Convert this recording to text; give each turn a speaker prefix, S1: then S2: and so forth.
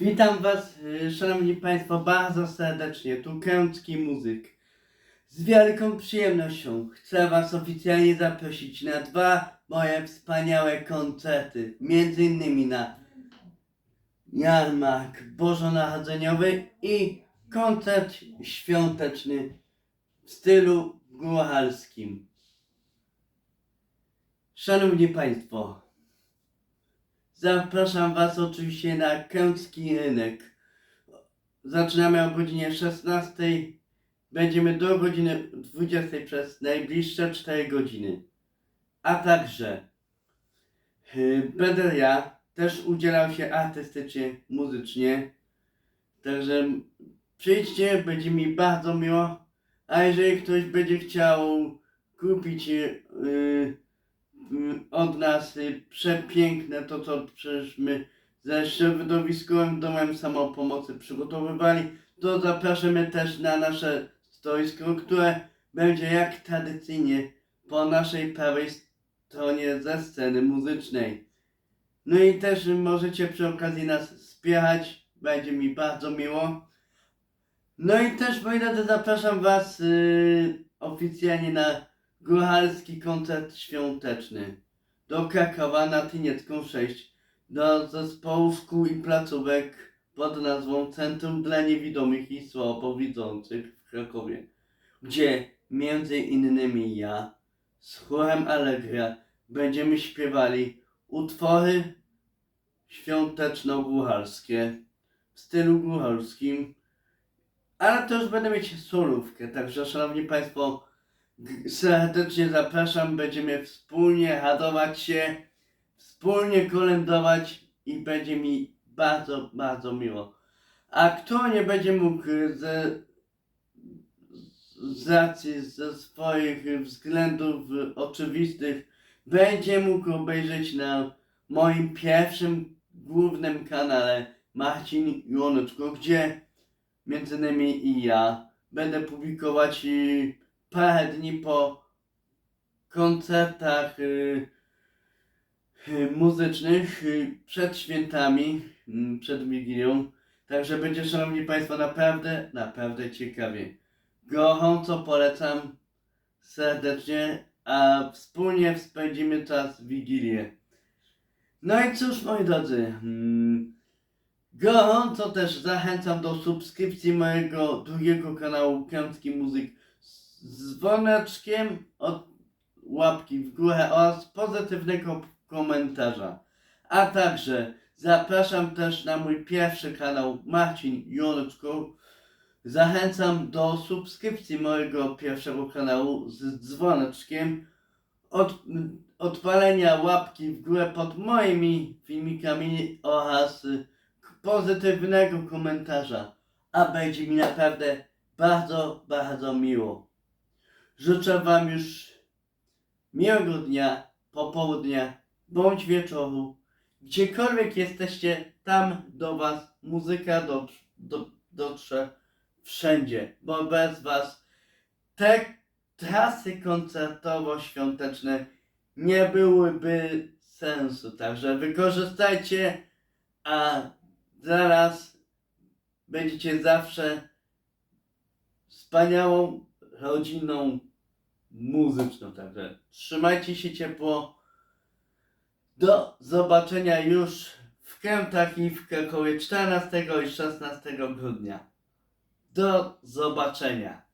S1: Witam Was, y, Szanowni Państwo, bardzo serdecznie. Tu Kęcki Muzyk. Z wielką przyjemnością chcę Was oficjalnie zaprosić na dwa moje wspaniałe koncerty. Między innymi na jarmark bożonarodzeniowy i koncert świąteczny w stylu górarskim. Szanowni Państwo, Zapraszam Was oczywiście na Kęcki Rynek. Zaczynamy o godzinie 16. Będziemy do godziny 20 przez najbliższe 4 godziny. A także y, będę ja też udzielał się artystycznie, muzycznie. Także przyjdźcie, będzie mi bardzo miło. A jeżeli ktoś będzie chciał kupić yy, od nas y, przepiękne to, co przecież my ze środowiskowym domem samopomocy przygotowywali, to zapraszamy też na nasze stoisko, które będzie jak tradycyjnie po naszej prawej stronie ze sceny muzycznej. No i też możecie przy okazji nas wspierać, będzie mi bardzo miło. No i też, moi drodzy, zapraszam Was y, oficjalnie na Góralski koncert świąteczny. Do Krakowa na Tyniecką 6 do zespołu szkół i placówek pod nazwą Centrum dla Niewidomych i Słabowidzących w Krakowie, gdzie między innymi ja z chórem Allegra będziemy śpiewali utwory świąteczno-górarskie w stylu górarskim, ale też będę mieć solówkę, także szanowni Państwo, Serdecznie zapraszam, będziemy wspólnie radować się, wspólnie kolędować i będzie mi bardzo, bardzo miło. A kto nie będzie mógł ze, z racji ze swoich względów oczywistych, będzie mógł obejrzeć na moim pierwszym głównym kanale Marcin Joneczko, gdzie między innymi i ja będę publikować y, parę dni po koncertach y, y, muzycznych y, przed świętami, y, przed Wigilią. Także będzie, Szanowni Państwo, naprawdę, naprawdę ciekawie. Gorąco polecam serdecznie, a wspólnie spędzimy czas w Wigilię. No i cóż, moi drodzy, mm, gorąco też zachęcam do subskrypcji mojego drugiego kanału Kęcki Muzyk dzwoneczkiem od łapki w górę oraz pozytywnego komentarza. A także zapraszam też na mój pierwszy kanał Marcin Joneczko. Zachęcam do subskrypcji mojego pierwszego kanału z dzwoneczkiem, od, odpalenia łapki w górę pod moimi filmikami oraz pozytywnego komentarza. A będzie mi naprawdę bardzo, bardzo miło. Życzę Wam już miłego dnia, popołudnia bądź wieczoru. Gdziekolwiek jesteście, tam do Was muzyka do, do, dotrze wszędzie, bo bez Was te trasy koncertowo-świąteczne nie byłyby sensu. Także wykorzystajcie, a zaraz będziecie zawsze wspaniałą rodziną muzyczną. Także trzymajcie się ciepło. Do zobaczenia już w Kętach i w Krakowie 14 i 16 grudnia. Do zobaczenia.